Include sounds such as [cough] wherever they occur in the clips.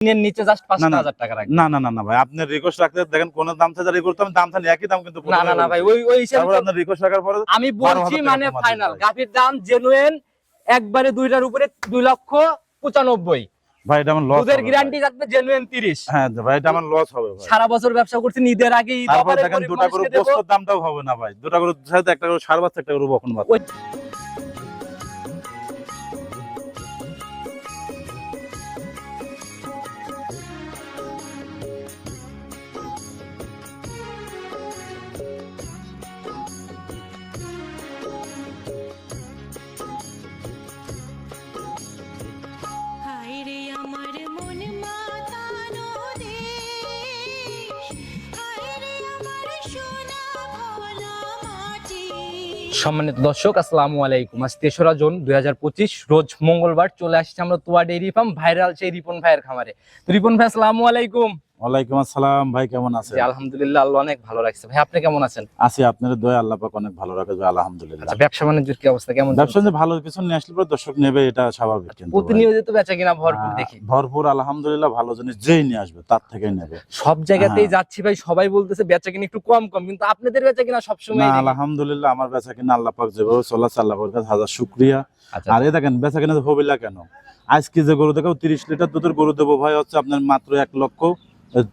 তিনের নিচে জাস্ট পাঁচ না, না। হাজার টাকা রাখবেন না না না না ভাই আপনার রিকোয়েস্ট রাখতে দেখেন কোন দাম থেকে রিকোয়েস্ট আমি দাম থাকি একই দাম কিন্তু না না না ভাই ওই ওই হিসাবে তারপর রিকোয়েস্ট রাখার পরে আমি বলছি মানে ফাইনাল। গাভির দাম জেনুইন একবারে দুইটার উপরে দুই লক্ষ পঁচানব্বই ভাই এটা আমার লস দুধের গ্যারান্টি থাকবে জেনুইন তিরিশ হ্যাঁ ভাই এটা আমার লস হবে ভাই সারা বছর ব্যবসা করছি ঈদের আগে ঈদ অফারে দেখেন গরিব দুটা করে। বস্তার দামটাও হবে না ভাই দুটা করে সাথে একটা করে সার বাচ্চা একটা করে বকন বাচ্চা সম্মানিত দর্শক, আসসালামু আলাইকুম। আজ তেসরা জুন দুই হাজার পঁচিশ, রোজ মঙ্গলবার চলে আসছি আমরা তোয়া ডেইরি ফার্ম, ভাইরাল সেই রিপন ভাইয়ের খামারে। তো রিপন ভাই, আসসালামু আলাইকুম। ওয়ালাইকুম আসসালাম ভাই কেমন আছেন? আলহামদুলিল্লাহ আল্লাহ অনেক ভালো লাগছে ভাই আপনি কেমন আছেন? আছি আপনার দয়া আল্লাহ পাক অনেক ভালো রাখে ভাই আলহামদুলিল্লাহ। আচ্ছা ব্যবসা বাণিজ্যের কি অবস্থা? কেমন ব্যবসা যে ভালো কিছু নিয়ে আসলে পরে দর্শক নেবে এটা স্বাভাবিক কিন্তু ভাই। প্রতিনিয়ত বেচা কিনা ভরপুর হ্যাঁ, দেখি। ভরপুর আলহামদুলিল্লাহ ভালো জিনিস যেই নিয়ে আসবে তার থেকেই নেবে। সব জায়গাতেই হ্যাঁ। যাচ্ছি ভাই সবাই বলতেছে বেচা কিনা একটু কম কম কিন্তু আপনাদের বেচা কিনা সবসময় না আলহামদুলিল্লাহ আমার বেচা কিনা আল্লাহ পাক যেভাবে চলাচ্ছে আল্লাহ কাছে হাজার শুক্রিয়া। আচ্ছা আর এই দেখেন বেচা কিনা হবিলা কেন? আজকে যে গরু দেখাবো তিরিশ লিটার দুধের গরু দেবো ভাই হচ্ছে আপনার মাত্র এক লক্ষ।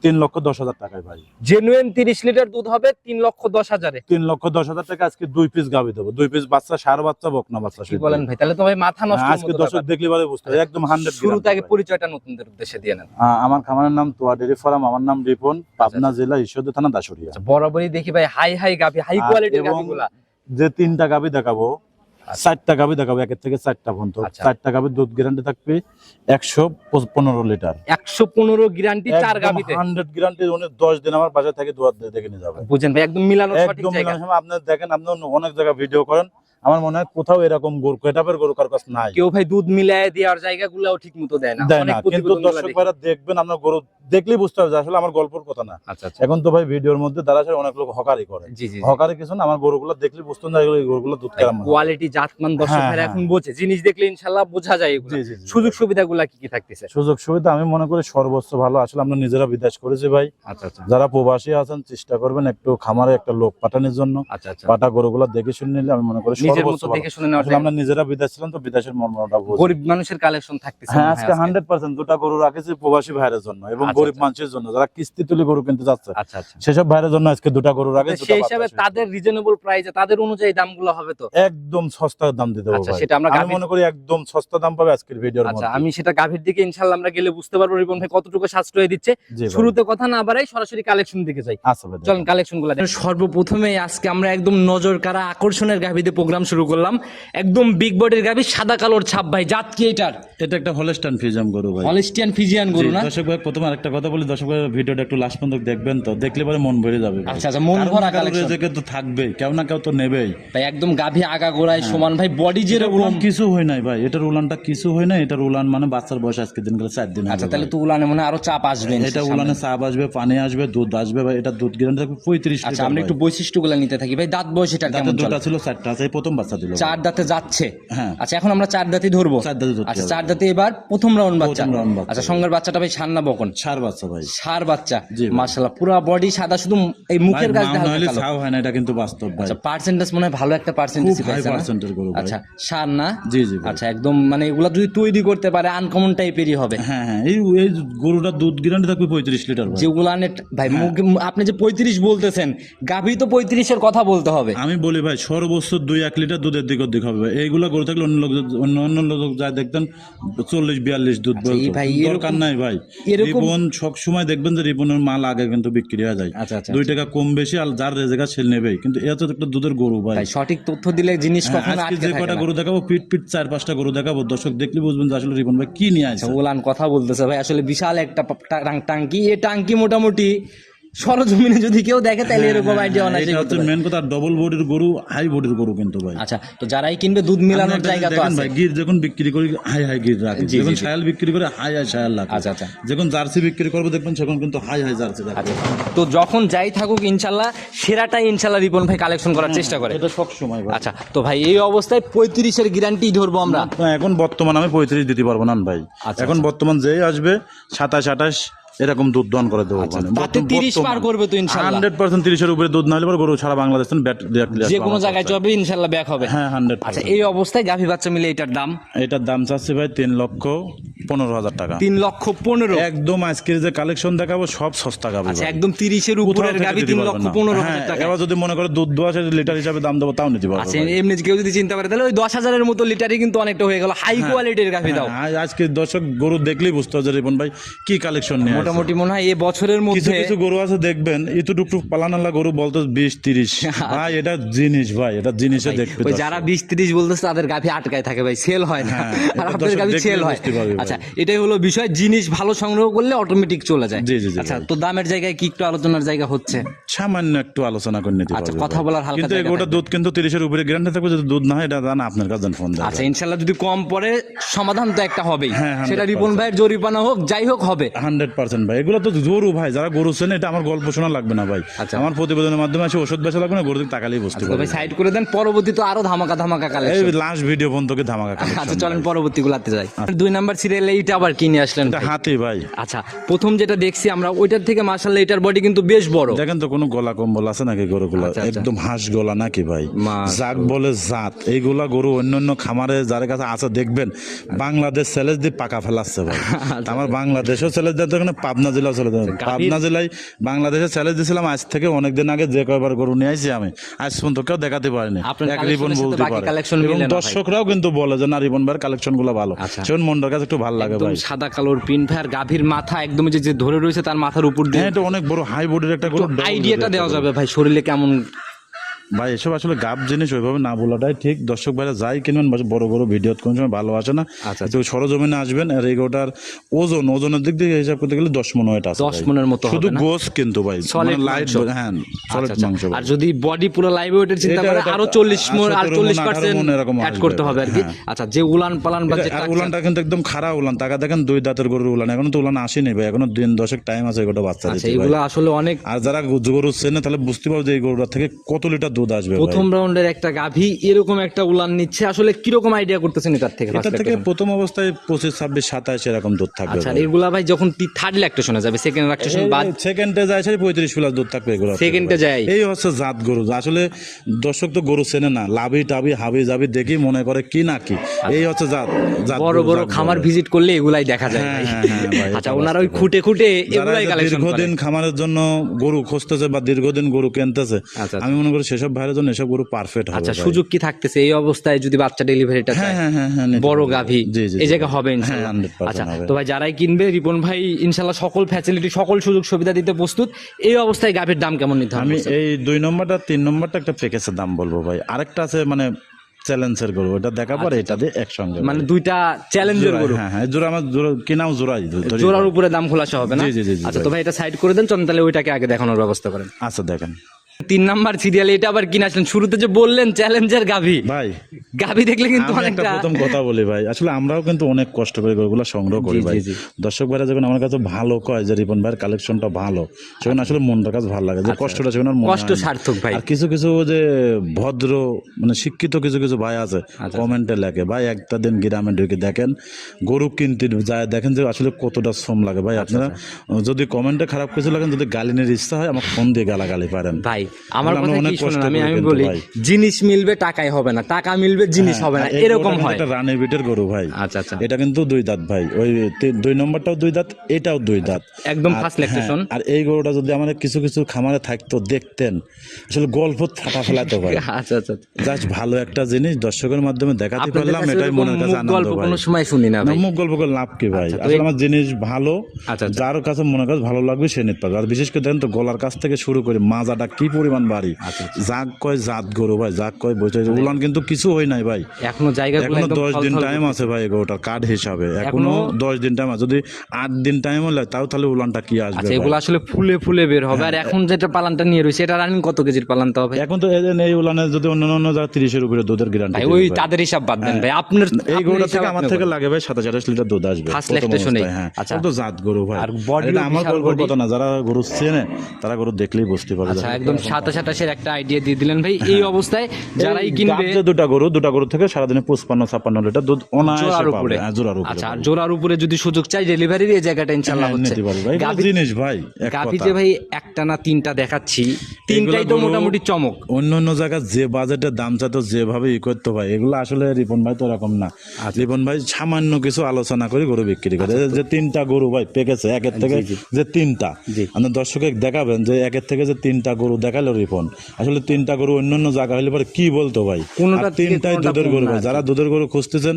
তিন লক্ষ দশ হাজার টাকায় ভাই। জেনুইন তিরিশ লিটার দুধ হবে তিন লক্ষ দশ হাজারে। তিন লক্ষ দশ হাজার টাকা আজকে দুই পিস গাবি দেবো। দুই পিস বাচ্চা সার বাচ্চা বকনা বাচ্চা বলেন ভাই? তাহলে তো ভাই মাথা নষ্ট হ্যাঁ, আজকে দর্শক দেখলে বারে বুঝতে হবে একদম হান্ড্রেড শুরুতে আগে পরিচয়টা নতুনদের উদ্দেশ্যে দিয়ে নেন। আমার খামারের নাম তোয়া ডেরি ফার্ম আমার নাম রিপন পাবনা জেলা ঈশ্বরদী থানা দাসুরিয়া। আচ্ছা, বরাবরই দেখি ভাই হাই হাই গাভি হাই আর কোয়ালিটির এবং গাভিগুলা যে তিনটা গাবি দেখাবো চারটা গাবি দেখাবো একের থেকে চারটা পর্যন্ত। আচ্ছা। চারটা গাবির দুধ গ্যারান্টি থাকবে একশো পনেরো লিটার। একশো পনেরো গ্যারান্টি চার গাবিতে? হান্ড্রেড গ্যারান্টি উনি দশ দিন আমার বাজার থেকে দুয়ার দিয়ে দেখে নিয়ে যাবে। বুঝেন ভাই একদম মিলানো একদম মিলানোর সময় আপনার দেখেন আপনি অনেক জায়গায় ভিডিও করেন আমার মনে হয় কোথাও এরকম গরু কেটাপের গরু কার কাছে নাই। কেউ ভাই দুধ মিলায় দেওয়ার জায়গাগুলাও ঠিক মতো দেয় না। দেয় না। কিন্তু দর্শক ভাইরা দেখবেন আপনার গরু দেখলেই বুঝতে হবে আসলে আমার গল্পের কথা না। আচ্ছা আচ্ছা। এখন তো ভাই ভিডিওর মধ্যে দ্বারা অনেক লোক হকারি করে। হকারি কিছু না আমার গরুগুলো দেখলে বুঝতে না গরুগুলো দুধ কেমন কোয়ালিটি জাতমান দর্শক হ্যাঁ, ভাইরা হ্যাঁ। এখন বোঝে। জিনিস দেখলে ইনশাল্লাহ বোঝা যায়। সুযোগ সুবিধাগুলা কি কি থাকতেছে? সুযোগ সুবিধা আমি মনে করি সর্বোচ্চ ভালো। আসলে আমরা নিজেরা বিদেশ করেছি ভাই। আচ্ছা যারা প্রবাসী আছেন চেষ্টা করবেন একটু খামারে একটা লোক পাঠানোর জন্য। পাটা গরুগুলো দেখে শুনে নিলে আমি মনে করি নিজের মতো দেখে শুনে নেওয়ার আমরা নিজেরা বিদেশ ছিলাম তো বিদেশের মর্মটা গরিব মানুষের কালেকশন থাকতেছে হ্যাঁ আজকে আজকে। হান্ড্রেড পার্সেন্ট গরু রাখেছি প্রবাসী ভাইয়ের জন্য এবং আচ্ছা, গরিব আচ্ছা। মানুষের জন্য। যারা কিস্তি তুলে গরু কিনতে যাচ্ছে আচ্ছা আচ্ছা। সেসব ভাইয়ের জন্য আজকে দুটা গরু রাখে সেই হিসাবে তাদের রিজনেবল প্রাইসে তাদের অনুযায়ী দামগুলো হবে তো? একদম সস্তা দাম দিতে আচ্ছা সেটা আমরা আমি গাভীর- মনে করি একদম সস্তা দাম পাবে আজকের ভিডিওর আচ্ছা আমি সেটা গাভীর দিকে ইনশাল্লাহ আমরা গেলে বুঝতে পারব রিপন ভাই কতটুকু সাশ্রয় দিচ্ছে। শুরুতে কথা না বাড়াই সরাসরি কালেকশন দিকে যাই। আচ্ছা চলেন কালেকশনগুলো সর্বপ্রথমে আজকে আমরা একদম নজর কারা আকর্ষণের গাভীতে প্রোগ্রাম শুরু করলাম। একদম বিগ বডির গাভী সাদা কালোর ছাপ ভাই জাত কি এটার? এটা একটা হলস্টান ফিজাম গরু ভাই। হলিস্টিয়ান ফিজিয়ান গরু না? দর্শক ভাই প্রথম আরেকটা কথা বলি দর্শক ভাই ভিডিওটা একটু লাস্ট পর্যন্ত দেখবেন তো দেখলে পরে মন ভরে যাবে আচ্ছা আচ্ছা মন ভরা কালেকশন রেজেকে তো থাকবেই কেউ না কেউ তো নেবেই। ভাই একদম গাভী আগা গোড়ায় সমান ভাই বডি যেরকম। উলান কিছু হয় নাই ভাই এটার উলানটা কিছু হয় না এটার উলান মানে বাচ্চার বয়স আজকে দিন গেলে চার দিন আচ্ছা তাহলে তো উলানে মনে হয় আরও চাপ আসবে এটা উলানে চাপ আসবে পানি আসবে দুধ আসবে ভাই এটা দুধ গ্যারান্টি থাকবে পঁয়ত্রিশ আচ্ছা আমরা একটু বৈশিষ্ট্যগুলো নিতে থাকি। ভাই দাঁত বয়স এটা দাঁতে? দুটা ছিল চারটা আছে প্রথম বাচ্চা দিল। চার দাঁতে যাচ্ছে। হ্যাঁ। আচ্ছা এখন আমরা চার দাঁতই ধরবো? চার দাঁতে আচ্ছা চার দাঁতে এবার প্রথম রাউন্ড বাচ্চা। আচ্ছা সঙ্গের বাচ্চাটা ভাই বকন? সার বাচ্চা ভাই। সার বাচ্চা। মাশাআল্লাহ পুরো বডি সাদা শুধু এই মুখের কাছে হালকা কালো। হয় না এটা কিন্তু বাস্তব ভাই। আচ্ছা পার্সেন্টেজ মনে হয় ভালো একটা পার্সেন্টেজ হাই পার্সেন্টের গরু আচ্ছা সার না? জি জি আচ্ছা একদম মানে এগুলা যদি তৈরি করতে পারে আনকমন টাইপেরই হবে। হ্যাঁ হ্যাঁ এই এই গরুটার দুধ গ্যারান্টি থাকবে পঁয়ত্রিশ লিটার ভাই। যেগুলা ভাই মুখ- আপনি যে পঁয়ত্রিশ বলতেছেন গাভী তো পঁয়ত্রিশের কথা বলতে হবে। আমি বলি ভাই সর্বোচ্চ দুই এক লিটার দুধের দিক দিক হবে। এইগুলা গরু থাকলে অন্য লোক অন্য অন্য লোক যা দেখতেন চল্লিশ বিয়াল্লিশ দুধ আচ্ছা, দরকার নাই ভাই। রিবন সব সময় দেখবেন যে রিবনের মাল আগে কিন্তু বিক্রি হয়ে যায়। আচ্ছা আচ্ছা দুই টাকা কম বেশি আর যার রেজেগা সেল নেবেই কিন্তু এত একটা দুধের গরু ভাই। সঠিক তথ্য দিলে জিনিস হ্যাঁ, কখনো আজকে যে কটা গরু দেখাবো পিট পিট চার পাঁচটা গরু দেখাবো। দর্শক দেখলে বুঝবেন যে আসলে রিবন ভাই কি নিয়ে আসে আচ্ছা, ওলান কথা বলতেছে ভাই আসলে বিশাল একটা টাঙ্কি। এই টাঙ্কি মোটামুটি সরজমিনে যদি কেউ দেখে তাহলে এরকম আইডিয়া অনায়াসে হ্যাঁ, এটা হচ্ছে মেন কথা ডবল বডির গরু হাই বডির গরু কিন্তু ভাই। আচ্ছা তো যারাই কিনবে দুধ মিলানোর জায়গা তো আছে ভাই গির যখন বিক্রি করি হাই হাই গির রাখি। যখন। শায়াল বিক্রি করে হাই হাই শায়াল রাখি। আচ্ছা, আচ্ছা। যখন জার্সি বিক্রি করব দেখবেন তখন কিন্তু হাই হাই জার্সি রাখি। আচ্ছা তো যখন যাই থাকুক ইনশাল্লাহ সেরাটাই ইনশাল্লাহ রিপন ভাই কালেকশন করার চেষ্টা করে। এটা সব সময় ভাই। আচ্ছা তো ভাই এই অবস্থায় পঁয়ত্রিশের গ্যারান্টি ধরবো আমরা। এখন বর্তমান আমি পঁয়ত্রিশ দিতে পারব না ভাই। আচ্ছা, এখন বর্তমান যেই আসবে সাতাশ আঠাশ এরকম দুধ দন করে দেবো আচ্ছা, তাতে 30 পার করবে তো ইনশাল্লাহ। হান্ড্রেড পার্সেন্ট তিরিশের উপরে দুধ না হলে পরে গরু সারা বাংলাদেশ ব্যাট যে কোনো জায়গায়। চলবে ইনশাল্লাহ ব্যাক হবে হ্যাঁ হান্ড্রেড আচ্ছা এই অবস্থায় গাভী বাচ্চা মিলে এটার দাম এটার দাম চাচ্ছে ভাই তিন লক্ষ পনেরো হাজার টাকা। তিন লক্ষ পনেরো। একদম আজকের যে কালেকশন দেখাবো সব সস্তা গাবি আচ্ছা একদম তিরিশের উপরের গাভী তিন লক্ষ পনেরো হাজার টাকা। হ্যাঁ, এবার যদি মনে করে দুধ দোয়া লিটার হিসাবে দাম দেবো তাও নিতে পারব আচ্ছা এমনি কেউ যদি চিন্তা করে তাহলে ওই দশ হাজারের মতো লিটারই কিন্তু অনেকটা হয়ে গেল। হাই কোয়ালিটির গাভী দাও। হ্যাঁ, আজকে দর্শক গরু দেখলেই বুঝতে হবে রিপন ভাই কি কালেকশন নিয়ে মোটামুটি মনে হয় এ বছরের মধ্যে কিছু গরু আছে দেখবেন ইতু টুকটুক পালানালা গরু বলতো বিশ তিরিশ। [laughs] ভাই এটা জিনিস ভাই এটা জিনিসে ওই যারা বিশ তিরিশ বলতেছে তাদের গাভী আটকায় থাকে ভাই সেল হয় না। হ্যাঁ, আর আপনাদের গাভী সেল হয়। আচ্ছা এটাই হলো বিষয় জিনিস ভালো সংগ্রহ করলে অটোমেটিক চলে যায়। জি, জি, জি, আচ্ছা তো দামের জায়গায় কি একটু আলোচনার জায়গা হচ্ছে? সামান্য একটু আলোচনা করে নিতে আচ্ছা, কথা বলার হালকা কিন্তু জায়গা গোটা দুধ কিন্তু তিরিশের উপরে গ্যারান্টি থাকবে যদি দুধ না হয় এটা জানা আপনার কাছে ফোন দেয় আচ্ছা ইনশাল্লাহ যদি কম পড়ে সমাধান তো একটা হবেই। হ্যাঁ, 100% সেটা রিপন ভাইয়ের জরিপানা হোক যাই হোক হবে। হান্ড্রেড পার্সেন্ট ভাই এগুলো তো গরু ভাই যারা গরু চেনে এটা আমার গল্প শোনা লাগবে না ভাই। আচ্ছা। আমার প্রতিবেদনের মাধ্যমে আসে ওষুধ বেচা লাগবে না গরু দিকে তাকালেই বুঝতে তো পারবে ভাই। সাইড করে দেন পরবর্তী তো আরও ধামাকা ধামাকা এই লাস্ট ভিডিও ফোন তোকে ধামাকা আচ্ছা চলেন। পরবর্তী গুলাতে যাই। দুই নাম্বার সিরিয়ালে এইটা আবার কিনে আসলেন এটা ভাই। হাতি ভাই। আচ্ছা প্রথম যেটা দেখছি আমরা ওইটার থেকে মার্শাল্লাহ এটার বডি কিন্তু বেশ বড়। দেখেন তো কোনো গলা কম্বল আছে নাকি গরুগুলো? আচ্ছা, আচ্ছা। একদম হাঁস গলা নাকি ভাই। জাক বলে জাত। এইগুলা গরু অন্য অন্য খামারে যার কাছে আছে দেখবেন বাংলাদেশ চ্যালেঞ্জ দিয়ে পাকা ফেলাচ্ছে ভাই। [laughs] আমার বাংলাদেশও চ্যালেঞ্জ দিতে ওখানে পাবনা জেলা চলে পাবনা জেলায় বাংলাদেশে চ্যালেঞ্জ দিয়েছিলাম আজ থেকে অনেকদিন আগে যে কয়বার গরু নিয়ে আসছি আমি। আজ পর্যন্ত কেউ দেখাতে পারিনি। এক রিবন বলতে পারে। এবং। দর্শকরাও কিন্তু বলে যে না রিবন ভাইয়ের কালেকশনগুলো ভালো। আচ্ছা। সেখন মনটার কাছে একটু ভালো লাগে একদম সাদা কালোর পিন ভাই আর গাভীর মাথা একদম যে যে ধরে রয়েছে তার মাথার উপর দিয়ে হ্যাঁ এটা অনেক বড় হাই বোর্ডের একটা আইডিয়াটা দেওয়া যাবে ভাই শরীরে কেমন ভাই এসব আসলে গাব জিনিস ওইভাবে না বলাটাই ঠিক। দর্শক ভাইরা যাই কিনবেন বড় বড় ভিডিও কোন সময় ভালো আসে না। আচ্ছা, তো সরজমিনে আসবেন আর এগোটার ওজন ওজনের দিক থেকে হিসাব করতে গেলে দশ মন আছে দশ মনের মতো শুধু গোস কিন্তু ভাই লাইট হ্যাঁ আচ্ছা, সলিড আচ্ছা। মাংস আর যদি বডি পুরো লাইভ ওয়েটের চিন্তা করে আরও চল্লিশ আর মন আর চল্লিশ পার্সেন্ট এরকম অ্যাড করতে হবে আর কি। হ্যাঁ। আচ্ছা যে উলান পালান বা যে উলানটা কিন্তু একদম খারাপ উলান টাকা দেখেন দুই দাঁতের গরুর উলান এখনও তো উলান আসেনি ভাই এখনও দিন দশেক টাইম আছে এগুলো বাচ্চা আচ্ছা। এগুলো আসলে অনেক আর যারা গরু চেনে তাহলে বুঝতে পারবে যে এই গরুটা থেকে কত লিটার দুধ আসবে প্রথম রাউন্ডের একটা গাভী এরকম একটা উলান নিচ্ছে। আসলে কীরকম আইডিয়া করতেছেন এটার থেকে? এটা থেকে প্রথম অবস্থায় পঁচিশ ছাব্বিশ সাতাশ এরকম দুধ থাকবে আচ্ছা এগুলা ভাই যখন থার্ড ল্যাকটেশনে যাবে সেকেন্ড ল্যাকটেশন বাদ সেকেন্ডে যায় পঁয়ত্রিশ প্লাস দুধ থাকবে এগুলো সেকেন্ডে যায়। এই হচ্ছে জাত গরু। আসলে দর্শক তো গরু চেনে না। লাভি টাবি হাবি যাবি দেখি মনে করে কি না কি। এই হচ্ছে জাত বড় বড় খামার ভিজিট করলে এগুলাই দেখা যায় হ্যাঁ, হ্যাঁ, হ্যাঁ, আচ্ছা ওনারা ওই। খুঁটে খুঁটে এগুলাই কালেকশন দীর্ঘদিন খামারের জন্য গরু খুঁজতেছে বা দীর্ঘদিন গরু কিনতেছে আচ্ছা। আমি মনে করি সেসব ভাইয়ের জন্য এসব গরু পারফেক্ট হবে আচ্ছা। সুযোগ কি থাকতেছে? এই অবস্থায় যদি বাচ্চা ডেলিভারিটা হ্যাঁ চায়। হ্যাঁ হ্যাঁ বড় গাভী। এই জায়গা হবে ইনশাআল্লাহ। আচ্ছা তো ভাই যারাই কিনবে রিপন ভাই ইনশাল্লাহ সকল ফ্যাসিলিটি সকল সুযোগ সুবিধা দিতে প্রস্তুত। এই অবস্থায় গাভীর দাম কেমন নিতে আমি এই দুই নম্বরটা তিন নম্বরটা একটা প্যাকেজের দাম বলব ভাই। আরেকটা আছে মানে চ্যালেঞ্জের গরু। ওটা দেখার পরে এটা দিয়ে একসঙ্গে মানে দুইটা চ্যালেঞ্জের গরু? হ্যাঁ হ্যাঁ জোড়া আমার জোড়া কিনাও জোড়াই জোড়ার উপরে দাম খোলাসা হবে না? জি, জি, জি, আচ্ছা তো ভাই এটা সাইড করে দেন চল তাহলে ওইটাকে আগে দেখানোর ব্যবস্থা করেন। আচ্ছা দেখেন। তিন নাম্বার সিরিয়াল এটা আবার কিনে আসলেন। শুরুতে যে বললেন চ্যালেঞ্জের গাভী। ভাই গাভী দেখলে কিন্তু অনেকটা প্রথম কথা বলি ভাই। আসলে আমরাও কিন্তু অনেক কষ্ট করে গরুগুলো সংগ্রহ করি ভাই। দর্শক ভাইরা যখন আমার কাছে ভালো কয় যে রিপন ভাইয়ের কালেকশনটা ভালো সেখানে আসলে মনটার কাছে ভালো লাগে। যে কষ্টটা সেখানে কষ্ট সার্থক ভাই। আর কিছু কিছু যে ভদ্র মানে শিক্ষিত কিছু কিছু ভাই আছে আচ্ছা। কমেন্টে লেখে ভাই একটা দিন গ্রামে ঢুকে দেখেন গরু কিনতে যায় দেখেন যে আসলে কতটা শ্রম লাগে। ভাই আচ্ছা, আপনারা যদি কমেন্টে খারাপ কিছু লাগেন যদি গালি নিয়ে ইচ্ছা হয় আমাকে ফোন দিয়ে গালাগালি পারেন। ভাই আমার কথা কি শুনুন আমি আমি বলি জিনিস মিলবে টাকায় হবে না। টাকা মিলবে জিনিস হবে না। হ্যাঁ, এরকম হয়। রানের বিটের গরু ভাই। আচ্ছা আচ্ছা। এটা কিন্তু দুই দাঁত ভাই। ওই দুই নম্বরটাও দুই দাঁত এটাও দুই দাঁত। একদম ফার্স্ট হ্যাঁ, আর এই গরুটা যদি আমাদের কিছু কিছু খামারে থাকতো দেখতেন আসলে গল্প ফাটা ফেলাতো ভাই। [laughs] আচ্ছা আচ্ছা জাস্ট ভালো একটা জিনিস দর্শকের মাধ্যমে দেখাতে পারলাম এটাই মনের কাছে আনন্দ গল্প কোনো সময় শুনি না মুখ গল্প করে লাভ কি ভাই? আচ্ছা, আসলে আমার জিনিস ভালো আচ্ছা, আচ্ছা। যার কাছে মনে কাছে ভালো লাগবে সে নিতে পারবে। আর বিশেষ করে দেখেন তো গলার কাছ থেকে শুরু করে মাজাটা কি পরিমাণ বাড়ি। আচ্ছা, যাক কয় জাত গরু ভাই যাক কয় বসে উলান কিন্তু কিছু হয় নাই ভাই। এখনও জায়গাগুলো এখনও দশ দিন টাইম আছে ভাই গরুটার কার্ড হিসাবে। এখনও দশ দিন টাইম আছে। যদি আট দিন টাইম হলে তাও তাহলে উলানটা কি আসবে আচ্ছা এগুলো আসলে ফুলে ফুলে বের হবে। আর এখন যেটা পালানটা নিয়ে রয়েছে এটা রানিং কত কেজির পালান তো হবে এখন তো এই উলানে যদি অন্য অন্য যারা তিরিশের উপরে দুধের গ্যারান্টি ওই তাদের হিসাব বাদ দেন ভাই। আপনার এই গরুটা থেকে আমার থেকে লাগে ভাই সাতাশ আঠাশ লিটার দুধ আসবে। First প্রথম lactation-এই। হ্যাঁ। আচ্ছা। তো জাত গরু ভাই। আর body-ও আমার গল্পের কথা না যারা গরু চেনে তারা গরু দেখলেই বুঝতে পারবে। আচ্ছা একদম সাতাশ আঠাশের একটা আইডিয়া দিয়ে দিলেন ভাই। এই অবস্থায় যারাই কিনবে গাব দুটা গরু দুটা গরু থেকে সারাদিনে পঁচপান্ন ছাপ্পান্ন লিটার দুধ অনায়াসে পাবে। হ্যাঁ, জোড়ার উপরে আচ্ছা জোড়ার উপরে যদি সুযোগ চাই ডেলিভারির এই জায়গাটা ইনশাল্লাহ হ্যাঁ, হচ্ছে। এগুলো জিনিস ভাই যে ভাই একটা না তিনটা দেখাচ্ছি। তিনটাই তো মোটামুটি চমক। অন্য অন্য জায়গায় যে বাজেটের দাম চাইতো যেভাবে ই করতে ভাই এগুলো আসলে রিপন ভাই তো এরকম না। আচ্ছা। রিপন ভাই সামান্য কিছু আলোচনা করে গরু বিক্রি করে। যে তিনটা গরু ভাই পেকেছে একের থেকে যে তিনটা। আপনি দর্শকে দেখাবেন যে একের থেকে যে তিনটা গরু দেখাল রিপন। আসলে তিনটা গরু অন্য অন্য জায়গা হলে পরে কি বলতো ভাই? কোনটা তিনটাই দুধের গরু। যারা দুধের গরু খুঁজতেছেন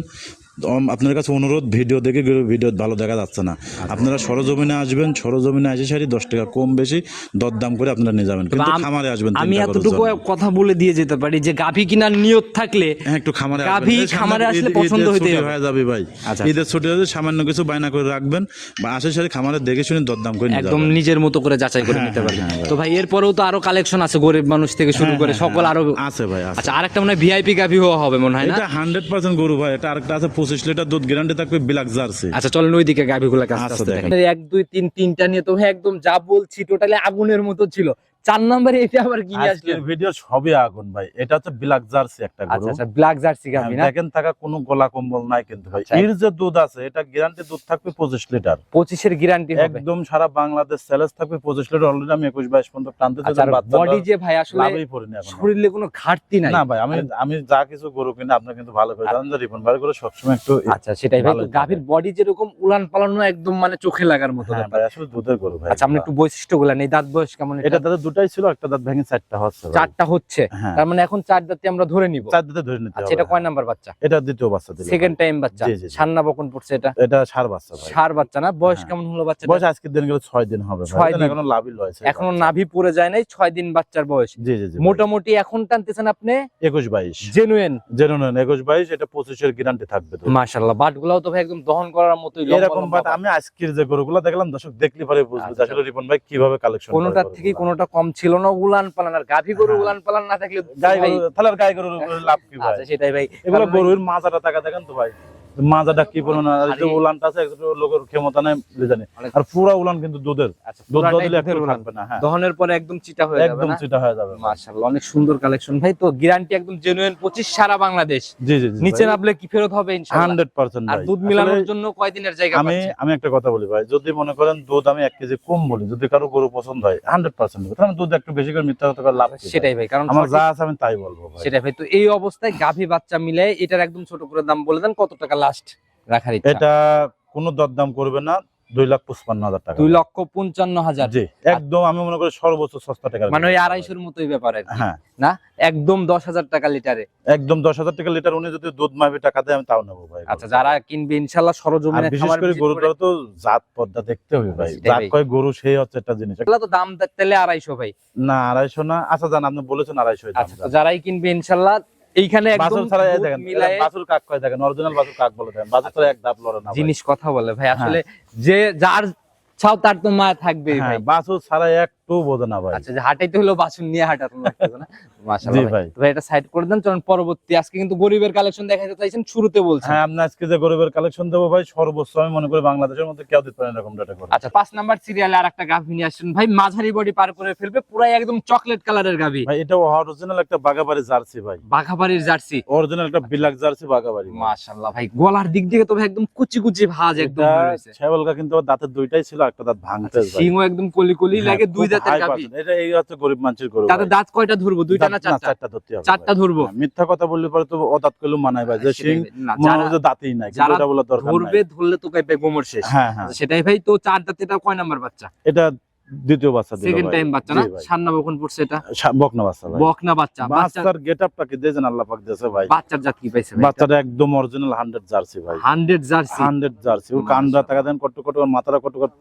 আপনার কাছে অনুরোধ ভিডিও দেখে ভিডিও ভালো দেখা যাচ্ছে না। আচ্ছা। আপনারা সরজমিনে আসবেন সরজমিনে এসে সারি দশ টাকা কম বেশি দরদাম করে আপনারা নিয়ে যাবেন। কিন্তু খামারে আসবেন আমি এতটুকু কথা বলে দিয়ে যেতে পারি যে গাভী কিনার নিয়ত থাকলে হ্যাঁ একটু খামারে গাভী খামারে আসলে পছন্দ হইতেই হয়ে যাবে ভাই। আচ্ছা। ঈদের ছুটি হলে সামান্য কিছু বায়না করে রাখবেন বা আশের সাথে খামারে দেখে শুনে দরদাম করে একদম নিজের মতো করে যাচাই করে হ্যাঁ, নিতে হ্যাঁ, হ্যাঁ, তো ভাই এরপরেও তো আরও কালেকশন আছে গরিব মানুষ থেকে শুরু করে সকল আরও আছে ভাই আচ্ছা আরেকটা মনে হয় ভিআইপি গাভী হওয়া হবে মনে হয় না? এটা হান্ড্রেড পার্সেন্ট গরু ভাই এটা আরেকটা আছে পঁচিশ লিটার দুধ গ্যারান্টি থাকবে ব্ল্যাক জার্সি। আচ্ছা চলেন ওইদিকে গাভীগুলো আচ্ছা। দেখেন। এক দুই তিন তিনটা নিয়ে তো একদম যা বলছি টোটালি আগুনের মতো ছিল। চার নম্বরে এটা আবার কি আজকের ভিডিও আগুন ভাই। এটা হচ্ছে ব্ল্যাক জার্সি একটা গরু। আচ্ছা আচ্ছা ব্ল্যাক জার্সি গাভী হ্যাঁ, না? দেখেন থাকা কোনো গলা কম্বল নাই কিন্তু ভাই। আচ্ছা। এর যে দুধ আছে এটা গ্যারান্টি দুধ থাকবে পঁচিশ লিটার। পঁচিশের গ্যারান্টি হবে। একদম সারা বাংলাদেশ স্যালেজ থাকবে পঁচিশ লিটার। অলরেডি আমি একুশ বাইশ পর্যন্ত টানতে আচ্ছা বডি যে ভাই আসলে লাভই পড়িনি এখন। শরীরে কোনো ঘাটতি নাই। না ভাই আমি আমি যা কিছু গরু কিনে আপনি কিন্তু ভালো করে জানেন যে রিপন ভাই সবসময় একটু আচ্ছা সেটাই ভাই গাভীর বডি যেরকম উলান পালানো একদম মানে চোখে লাগার মতো হ্যাঁ ব্যাপার। আসলে দুধের গরু ভাই। আচ্ছা আমরা একটু বৈশিষ্ট্যগুলা নেই দাঁত বয়স কেমন এটা দাদা দুটাই ছিল একটা দাঁত ভেঙে চারটা হচ্ছে চারটা হচ্ছে। হ্যাঁ। তার মানে এখন চার দাঁতে আমরা ধরে নিব। চার দাঁতে ধরে নিতে আচ্ছা এটা কয় নাম্বার বাচ্চা? এটা দ্বিতীয় বাচ্চা দিল সেকেন্ড টাইম বাচ্চা। জি, জি। সান্না বকন পড়ছে এটা? এটা সার বাচ্চা ভাই। সার বাচ্চা না? বয়স হ্যাঁ। কেমন হলো বাচ্চা বয়স আজকের দিন গেলে ছয় দিন হবে ভাই। এখনও লাভই রয়েছে। এখনও নাভি পড়ে যায় নাই ছয় দিন বাচ্চার বয়স। জি জি জি মোটামুটি এখন টানতেছেন আপনি? একুশ বাইশ। জেনুইন জেনে নেন একুশ বাইশ এটা পঁচিশের গ্যারান্টি থাকবে তো। মাশাআল্লাহ বাট গুলাও তো ভাই একদম দহন করার মতোই লম্বা এরকম বাট। আমি আজকের যে গরুগুলো দেখলাম দর্শক দেখলে পরে বুঝবে আচ্ছা। আসলে রিপন ভাই কীভাবে কালেকশন কোনোটার থেকে কোনোটা কম ছিল না উলান পালান আর গাভী গরু হ্যাঁ। উলান পালান না থাকলে গাই গরু তাহলে গাই গরুর উপরে লাভ কি ভাই? আচ্ছা সেটাই ভাই। এগুলো গরুর মাজাটা টাকা দেখেন তো ভাই। মাজাটা কি পরিমাণ? উলানটা আছে লোকের ক্ষমতা নাই জানি আর পুরা উলান কিন্তু দুধের। আচ্ছা দুধ দিলে একটু থাকবে না হ্যাঁ। দহনের পরে একদম চিটা হয়ে যাবে একদম সেটা হয়ে যাবে। মাশাআল্লাহ অনেক সুন্দর কালেকশন ভাই তো গ্যারান্টি একদম জেনুইন 25 সারা বাংলাদেশ। জি জি নিচে নামলে কি ফেরত হবে ইনশাআল্লাহ? হান্ড্রেড পার্সেন্ট আর দুধ মিলানোর জন্য কয়দিনের জায়গা আমি আমি একটা কথা বলি ভাই যদি মনে করেন দুধ আমি এক কেজি কম বলি যদি কারও গরু পছন্দ হয় হান্ড্রেড পার্সেন্ট তাহলে দুধ একটু বেশি করে মিথ্যা কথা করে লাভ সেটাই ভাই কারণ আমার যা আছে আমি তাই বলব ভাই। সেটাই ভাই তো এই অবস্থায় গাভী বাচ্চা মিলে এটার একদম ছোট করে দাম বলে দেন কত টাকা লাস্ট রাখার ইচ্ছা। এটা কোনো দরদাম করবে না দুই লাখ পঁচপান্ন হাজার টাকা। দুই লক্ষ পঞ্চান্ন হাজার। জি একদম আমি মনে করি সর্বোচ্চ সস্তা টাকা মানে ওই আড়াইশোর মতোই ব্যাপার হ্যাঁ। না? একদম দশ হাজার টাকা লিটারে। একদম দশ হাজার টাকা লিটার উনি যদি দুধ মাপে টাকা দেয় আমি তাও নেব ভাই। আচ্ছা যারা কিনবে ইনশাল্লাহ সরজমিনে বিশেষ করে গরুটা তো জাত পদ্মা দেখতে হবে ভাই। জাত কয় গরু সেই হচ্ছে একটা জিনিস। এগুলা তো দাম তাহলে আড়াইশো ভাই। না আড়াইশো না। আচ্ছা জান আপনি বলেছেন আড়াইশো আচ্ছা যারাই কিনবে ইনশাল্লাহ এইখানে একদম দেখেন বাছুর কাক কয়? দেখেন অরিজিনাল বাছুর কাক বলে দেখেন বাছুর ছাড়া এক ধাপ লড়ে না জিনিস কথা বলে ভাই হ্যাঁ। আসলে যে যার ছাও তার তো মা থাকবে ভাই। ছাড়া বাছুর ছাড়া একটু বোঝে না ভাই। আচ্ছা যে হাঁটাইতে হলো বাসন নিয়ে হাঁটাতে লাগতেছে না? [laughs] মাশাআল্লাহ ভাই। ভাই। এটা সাইড করে দেন চলুন পরবর্তী আজকে কিন্তু গরিবের কালেকশন দেখাতে চাইছেন শুরুতে বলছেন। হ্যাঁ আপনি আজকে যে গরিবের কালেকশন দেবো ভাই সর্বোচ্চ আমি মনে করি বাংলাদেশের মধ্যে কেউ দিতে পারেন এরকম ডাটা করে। আচ্ছা পাঁচ নাম্বার সিরিয়ালে আর একটা গাভী নিয়ে আসছেন। ভাই মাঝারি বডি পার করে ফেলবে পুরাই একদম চকলেট কালারের গাভী। ভাই এটা অরিজিনাল একটা বাগাবাড়ি জার্সি ভাই। বাঘাবাড়ির জার্সি অরিজিনাল একটা বিলাক জার্সি বাগাবাড়ি মাশাআল্লাহ ভাই গলার দিক থেকে তো ভাই একদম কুচি কুচি ভাজ একদম হয়ে রয়েছে। কিন্তু দাঁতের দুইটাই ছিল একটা দাঁত ভাঙতে আচ্ছা, সিংও একদম কলি কলি লাগে দুই দাঁতের গাভী এটা এই হচ্ছে গরিব মানুষের গরু তাতে দাঁত কয়টা ধরবো? দুইটা না চারটা? চারটা ধরতে হবে চারটা ধরবো? হ্যাঁ, মিথ্যা কথা বললে পরে তো ও দাঁত মানায় ভাই। যে সিং মনে যারা দাঁতই নাই কিন্তু এটা দরকার ধরবে ধরলে তো গোমর শেষ। হ্যাঁ হ্যাঁ। সেটাই ভাই তো চার দাঁত এটা কয় নাম্বার বাচ্চা? এটা দ্বিতীয় বাচ্চা সেকেন্ড টাইম বাচ্চা না? সান্না বকন পড়ছে এটা? বকনা বাচ্চা ভাই। বকনা বাচ্চা বাচ্চা বাচ্চার গেটআপটা কি দিয়েছেন আল্লাহ পাক দিয়েছে ভাই। বাচ্চার জাত কি পাইছে ভাই? বাচ্চাটা একদম অরিজিনাল হান্ড্রেড জার্সি ভাই। হান্ড্রেড জার্সি হান্ড্রেড জার্সি ও টাকা দেন কত কত মাথাটা কত কত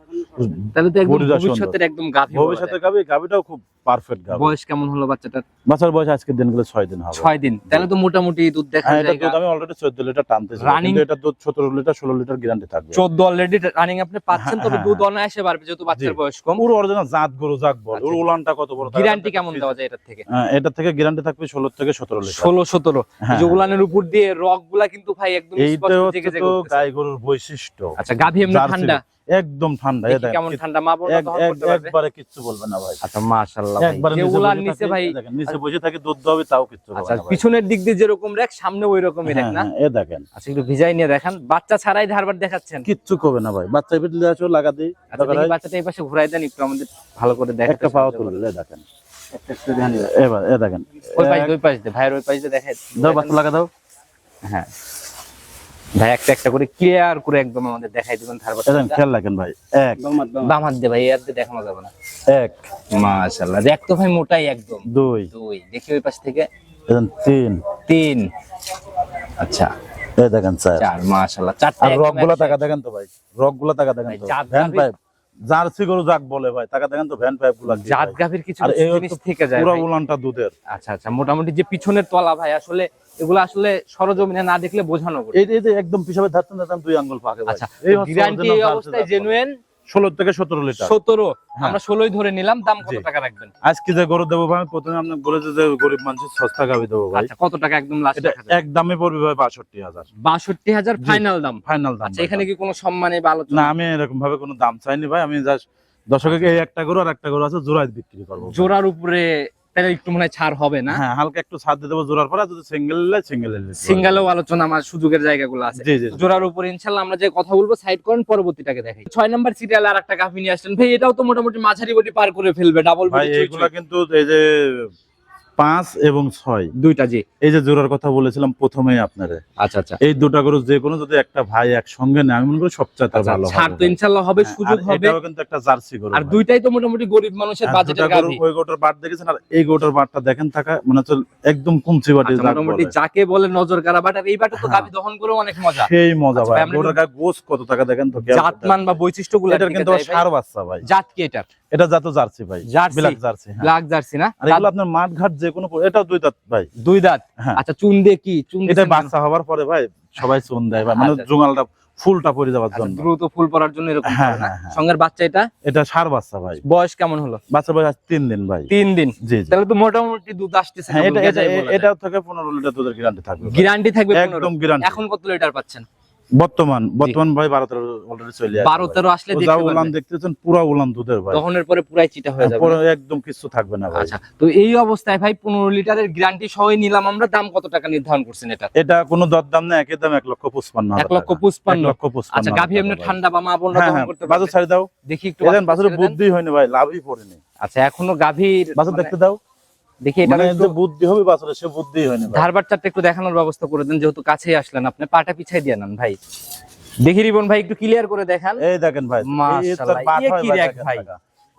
তাহলে তো একদম ভবিষ্যতের একদম গাভী ভবিষ্যতে গাবি গাবিটাও খুব পারফেক্ট গাব বয়স কেমন হলো বাচ্চাটার? বাচ্চার বয়স আজকের দিন গেলে ছয় দিন হবে। ছয় দিন। তাহলে তো মোটামুটি দুধ দেখা হ্যাঁ এটা দুধ আমি অলরেডি চোদ্দ লিটার টানতেছি। কিন্তু এটা দুধ সতেরো লিটার ষোলো লিটার গ্যারান্টি থাকবে। চোদ্দ অলরেডি রানিং আপনি পাচ্ছেন হ্যাঁ, তবে হ্যাঁ, দুধ অনায়াসে বাড়বে যেহেতু বাচ্চার বয়স কম। পুরো অরিজিনাল জাত গরু জাত বল। আচ্ছা। ওর উলানটা কত বড়? গ্যারান্টি কেমন দেওয়া যায় এটার থেকে? হ্যাঁ, এটা থেকে গ্যারান্টি থাকবে ষোলো থেকে সতেরো লিটার। ষোলো সতেরো। হ্যাঁ, যে উলানের উপর দিয়ে রকগুলা কিন্তু ভাই একদম স্পষ্ট। গাই গরুর বৈশিষ্ট্য। আচ্ছা গাভী এমনি ঠান্ডা? একদম ঠান্ডা দেখেন, কেমন ঠান্ডা মা একবারে কিচ্ছু বলবে না ভাই। আচ্ছা মাশাআল্লাহ একবারে নিচে ভাই দেখেন, নিচে বসে থাকি দুধ হবে তাও কিচ্ছু আচ্ছা পিছনের দিক দিয়ে যেরকম রেখ সামনে ওই রকমই রেখ হ্যাঁ, না? হ্যাঁ, এ দেখেন। আচ্ছা একটু ভিজাই নিয়ে দেখান। বাচ্চা ছাড়াই ধারবার দেখাচ্ছেন। কিচ্ছু করবে না ভাই। বাচ্চা পিটলে আসো লাগা দিই আচ্ছা বাচ্চাটা এই পাশে ঘুরাই দেন একটু আমাদের ভালো করে দেখাতে একটা সাহায্য তুলবে দেখেন। এবার এ দেখেন। ওই পাশ ওই পাশ দিয়ে ভাইয়ের ওই পাশ দিয়ে দেখাই। দাও বাচ্চা লাগা দাও। হ্যাঁ। ভাই একটা একটা করে ক্লিয়ার করে একদম আমাদের দেখাই দিবেন এ খেয়াল রাখেন ভাই এক বাম হাত দিয়ে ভাই এর দিয়ে দেখানো যাবে না। এক। মাশাআল্লাহ দেখ তো ভাই মোটাই একদম। দুই। দুই দেখি ওই পাশ থেকে। এখন তিন। তিন। আচ্ছা। এই দেখেন স্যার চার মাশাআল্লাহ চারটা আর একদম রকগুলা একসাথে। টাকা দেখেন তো ভাই রকগুলা টাকা দেখেন ভাই, তো। ভাই গাভীর- পাইপ জার্সি গরু যাক বলে ভাই তাকে দেখেন তো ভ্যান পাইপগুলা জাত। গাভীর কিছু জিনিস থেকে যায় পুরো উলানটা দুধের। আচ্ছা আচ্ছা মোটামুটি যে পিছনের তলা ভাই আসলে এগুলো আসলে সরজমিনে না দেখলে বোঝানো। এই যে একদম পিছাবে ধারতেন দুই আঙ্গুল পাকে ভাই। আচ্ছা এই গ্যারান্টি এই অবস্থায় জেনুইন ষোলো থেকে সতেরো লিটার। সতেরো। হ্যাঁ। আমরা ষোলোই ধরে নিলাম দাম কত টাকা রাখবেন? আজকে যে গরু দেবো ভাই প্রথমে আপনি বলেছে যে গরিব মানুষের সস্তা গাবি দেবো ভাই। আচ্ছা কত টাকা একদম এক দামে পড়বে ভাই বাষট্টি হাজার। বাষট্টি হাজার ফাইনাল দাম। ফাইনাল দাম আচ্ছা এখানে কি কোনো সম্মানে বা না আমি এরকম ভাবে কোনো দাম চাইনি ভাই আমি জাস্ট দর্শককে একটা গরু আর একটা গরু আছে জোড়ায় বিক্রি করব। জোড়ার উপরে তাহলে একটু মনে ছাড় হবে না। হ্যাঁ হালকা একটু ছাড় দিয়ে দেবো জোড়ার পরে আর যদি সিঙ্গেল সিঙ্গেল সিঙ্গেলও আলোচনা আমার সুযোগের জায়গাগুলো আছে। জি জি জোড়ার উপর ইনশাল্লাহ আমরা যে কথা বলব সাইড করেন পরবর্তীটাকে দেখাই। ছয় নাম্বার সিরিয়াল আর একটা কাফি নিয়ে আসছেন ভাই এটাও তো মোটামুটি মাঝারি বটি পার করে ফেলবে ডাবল কিন্তু এই যে পাঁচ এবং ছয়। দুইটা জি। এই যে জোড়ার কথা বলেছিলাম প্রথমেই আপনারে। আচ্ছা আচ্ছা। এই দুটা গরু যে কোনো যদি একটা ভাই একসঙ্গে নেয় আমি মনে করি সবচেয়ে আচ্ছা, ভালো ছাড় তো হবে। হ্যাঁ, সুযোগ হবে। এটাও কিন্তু একটা জার্সি গরু আর দুইটাই তো মোটামুটি গরিব মানুষের বাজেটের গরু ওই গোটার বাট দেখেছেন? আর এই গোটার বাটটা দেখেন থাকা মানে হচ্ছে একদম কুমচি বাটি আচ্ছা, মোটামুটি যাকে বলে নজর কারা বাট আর এই বাটে তো হ্যাঁ। দহন করেও অনেক মজা। সেই মজা আচ্ছা, ভাই। আমরা গায়ে গোস কত টাকা দেখেন তো জাতমান বা বৈশিষ্ট্যগুলো এটার কিন্তু সার বাচ্চা ভাই। জাত কি এটার? এটা জাত জার্সি ভাই ব্ল্যাক জার্সি হ্যাঁ। ব্ল্যাক জার্সি না? আর এগুলো আপনার মাঠ ঘাট যে কোনো এটাও দুই দাঁত ভাই। দুই দাঁত? হ্যাঁ। আচ্ছা চুন দিয়ে কি? চুন এটা বাচ্চা হওয়ার পরে ভাই সবাই চুন দেয় ভাই মানে আচ্ছা। জোঙালটা ফুলটা পরে যাওয়ার আচ্ছা, জন্য। দ্রুত ফুল পড়ার জন্য এরকম হ্যাঁ। সঙ্গের বাচ্চা এটা? এটা সার বাচ্চা ভাই। বয়স কেমন হলো? বাচ্চা বয়স তিন দিন ভাই। তিন দিন? জি তাহলে তো মোটামুটি দুধ আসতেছে। এটা এটা থেকে পনেরো লিটার দুধের গ্যারান্টি থাকবে গ্যারান্টি থাকবে একদম গ্যারান্টি এখন কত লিটার পাচ্ছেন? বর্তমান বর্তমান ভাই বারো তেরো অলরেডি চলে আসছে বারো তেরো আসলে যা উলান দেখতেছেন পুরা উলান দুধের ভাই। দহনের পরে পুরাই চিটা হয়ে যাবে। একদম কিছু থাকবে না ভাই। আচ্ছা তো এই অবস্থায় ভাই পনেরো লিটারের গ্যারান্টি সহই নিলাম আমরা দাম কত টাকা নির্ধারণ করছেন এটা? এটা কোনো দরদাম না একই দাম এক লক্ষ পঁচপান্ন এক লক্ষ। পঁচপান্ন। লক্ষ পঁচপান্ন আচ্ছা গাভী এমনি ঠান্ডা বা মা বোনরা হ্যাঁ হ্যাঁ করতে বাজার ছাড়ি দাও। দেখি একটু বাজার বুদ্ধি হয়নি ভাই লাভই পড়েনি। আচ্ছা এখনও গাভীর বাজার মানে- দেখতে দাও। দেখি এটা মানে যে বুদ্ধি হবে সে বুদ্ধি ধারবার চারটা একটু দেখানোর ব্যবস্থা করে দেন যেহেতু কাছেই আসলেন আপনি। পাটা পিছাই দিয়ে নেন ভাই। দেখি রিবন ভাই একটু ক্লিয়ার করে দেখান। এই দেখেন ভাই মাশাআল্লাহ, হয় কি দেখেন ভাই?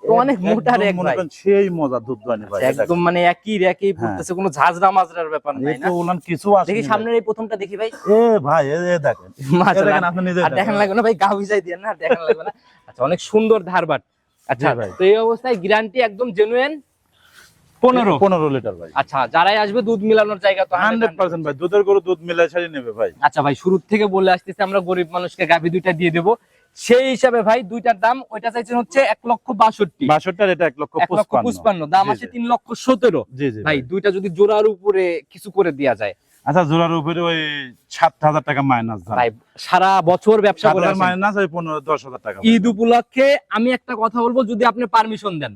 তো অনেক মোটা মনে ভাই। সেই মজা দুধ ভাই একদম মানে একই র্যাকেই পড়তেছে কোনো ঝাঁঝরা মাজরার ব্যাপার নাই না। উলান কিছু আসেনি দেখি সামনের এই প্রথমটা দেখি ভাই। এ ভাই এ দেখেন। মাশাআল্লাহ। দেখেন আপনি নিজে আর দেখেন লাগবে না ভাই গাও ভিজাই দিয়ে না দেখেন লাগবে না। আচ্ছা অনেক সুন্দর ধারবাট। আচ্ছা ভাই। তো এই অবস্থায় গ্যারান্টি একদম জেনুইন পনেরো। পনেরো লিটার ভাই। আচ্ছা যারাই আসবে দুধ মিলানোর জায়গা তো হান্ড্রেড 100% পার্সেন্ট ভাই দুধের গরু দুধ মিলাই ছাড়ি নেবে ভাই। আচ্ছা ভাই শুরু থেকে বলে আসতেছি আমরা গরিব মানুষকে গাভী দুইটা দিয়ে দেবো। সেই হিসাবে ভাই দুইটার দাম ওইটা চাইছেন হচ্ছে এক লক্ষ বাষট্টি। বাষট্টি আর এটা এক লক্ষ পঁচপান্ন। দাম আছে। তিন লক্ষ সতেরো। জি জি ভাই দুইটা যদি জোড়ার উপরে কিছু করে দেওয়া যায়। আচ্ছা জোড়ার উপরে ওই সাত হাজার টাকা মাইনাস ভাই সারা বছর ব্যবসা করে মাইনাস ওই পনেরো দশ হাজার টাকা। ঈদ উপলক্ষে আমি একটা কথা বলব যদি আপনি পারমিশন দেন।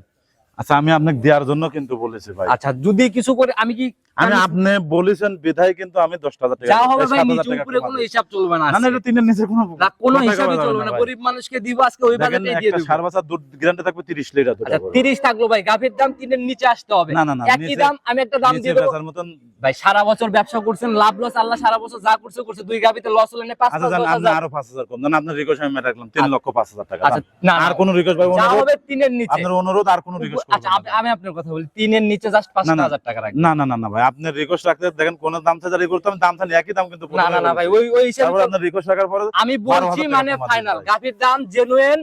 আচ্ছা আমি আপনাকে দেওয়ার জন্য কিন্তু বলেছি ভাই। আচ্ছা যদি কিছু করে আমি কি আমি আপনি বলেছেন বিধায় কিন্তু আমি দশ হাজার টাকা যা হবে ভাই নিচে উপরে কোনো হিসাব চলবে না না না এটা তিনের নিচে কোনো না, কোনো হিসাবই চলবে না। গরিব মানুষকে দিব আজকে ওই বাজেটে দিয়ে একটা দেব। সার বাচ্চা দুধ গ্যারান্টি থাকবে তিরিশ লিটার দুধ আচ্ছা তিরিশ থাকল ভাই গাভীর দাম তিনের নিচে আসতে হবে। না, না, না, একই দাম আমি একটা দাম দিয়ে দেবো। মতন ভাই সারা বছর ব্যবসা করছেন লাভ লস আল্লাহ সারা বছর যা করছে করছে। দুই গাভীতে লস হলে না পাঁচ আচ্ছা পাঁচ জান দশ আপনি হাজার। আরও পাঁচ হাজার কম জান আপনার রিকোয়েস্ট আমি রাখলাম তিন আচ্ছা। লক্ষ পাঁচ হাজার টাকা। আচ্ছা না আর কোনো রিকোয়েস্ট ভাই যা হবে তিনের নিচে। আপনার অনুরোধ আর কোনো রিকোয়েস্ট আচ্ছা আমি- আপনার কথা বলি তিনের নিচে জাস্ট পাঁচ না, না। হাজার টাকা রাখবেন। না না না না ভাই আপনার রিকোয়েস্ট রাখতে দেখেন কোন দাম থেকে আমি দাম থানি একই দাম কিন্তু না না না ভাই ওই ওই হিসাবে আপনার রিকোয়েস্ট রাখার পরে আমি বলছি মানে ফাইনাল। গাভীর দাম জেনুইন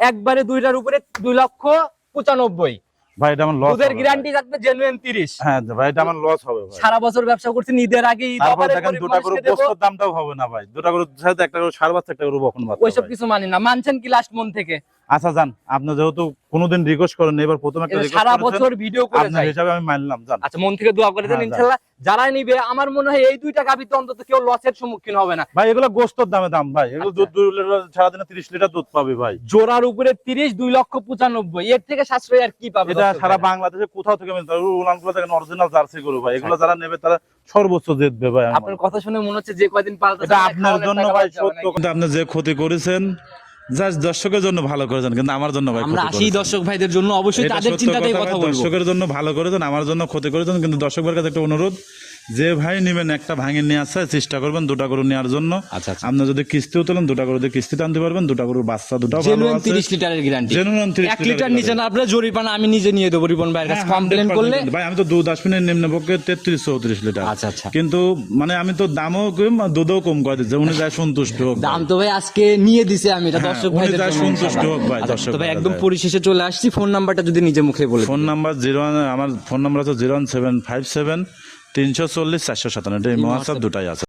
একবারে দুইটার উপরে লক্ষ পঁচানব্বই। ভাই এটা আমার লস দুধের গ্যারান্টি থাকবে জেনুইন তিরিশ। হ্যাঁ ভাই এটা আমার লস হবে ভাই। সারা বছর ব্যবসা করছেন ঈদের আগে ঈদ অফারে দেখেন দুটা করে বস্তুর দামটাও হবে না ভাই। দুটা করে সাথে একটা করে সার বাচ্চা একটা করে বকন বাচ্চা ওইসব। কিছু মানি না মানছেন কি লাস্ট মন থেকে? আচ্ছা যান। আপনি যেহেতু কোনোদিন রিকোয়েস্ট করেন এবার প্রথম একটা সারা বছর ভিডিও করে আপনার যাই। হিসাবে আমি মানলাম জান আচ্ছা মন থেকে দোয়া করে দেন হ্যাঁ, ইনশাল্লাহ। যারা নিবে আমার মনে হয় এই দুইটা গাবিতে অন্তত কেউ লসের সম্মুখীন হবে না। ভাই এগুলো গোস্তর দামে দাম ভাই। এগুলো আচ্ছা। দুধ দুই লিটার সারাদিনে তিরিশ লিটার দুধ পাবে ভাই। জোড়ার উপরে তিরিশ দুই লক্ষ পঁচানব্বই। এর থেকে সাশ্রয় আর কি পাবে এটা সারা বাংলাদেশে কোথাও থেকে উলানগুলো দেখেন অরিজিনাল জার্সি গরু ভাই। এগুলো যারা নেবে তারা সর্বোচ্চ জিতবে ভাই আপনার কথা শুনে মনে হচ্ছে যে কয়দিন পাল্টা এটা আপনার জন্য ভাই সত্য কিন্তু আপনি যে ক্ষতি করেছেন জাস্ট দর্শকের জন্য ভালো করেছেন কিন্তু আমার জন্য ভাই আমরা আসি দর্শক ভাইদের জন্য অবশ্যই তাদের চিন্তাতেই কথা বলব। দর্শকের জন্য ভালো করেছেন আমার জন্য ক্ষতি করেছেন কিন্তু দর্শকের কাছে একটা অনুরোধ যে ভাই নেবেন একটা ভাঙে নিয়ে আসার চেষ্টা করবেন দুটা গরু নেওয়ার জন্য। আচ্ছা, আচ্ছা আপনি যদি কিস্তিও তোলেন দুটা গরু কিস্তি আনতে পারবেন দুটা গরুর বাচ্চা দুটা ভালো আছে। লিটারের গ্যারান্টি জেনুইন 30 এক লিটার নিচে না আপনি জরিপানা আমি নিজে নিয়ে দেব রিপন ভাইয়ের কাছে হ্যাঁ, কমপ্লেন করলে। ভাই আমি তো দশ মিনিট নিম্ন পক্ষে 33 34 লিটার। আচ্ছা আচ্ছা। কিন্তু মানে আমি তো দামও কম দুধও কম করে দিই উনি যায় সন্তুষ্ট হোক দাম তো ভাই আজকে নিয়ে দিছে আমি এটা হ্যাঁ, দর্শক ভাই যায় সন্তুষ্ট হোক ভাই আচ্ছা, দর্শক ভাই একদম পরিশেষে চলে আসছি ফোন নাম্বারটা যদি নিজে মুখে বলে ফোন নাম্বার 0 আমার ফোন নাম্বার আছে 01757 তিনশো চল্লিশ চারশো সাতান্ন। দুটাই আছে।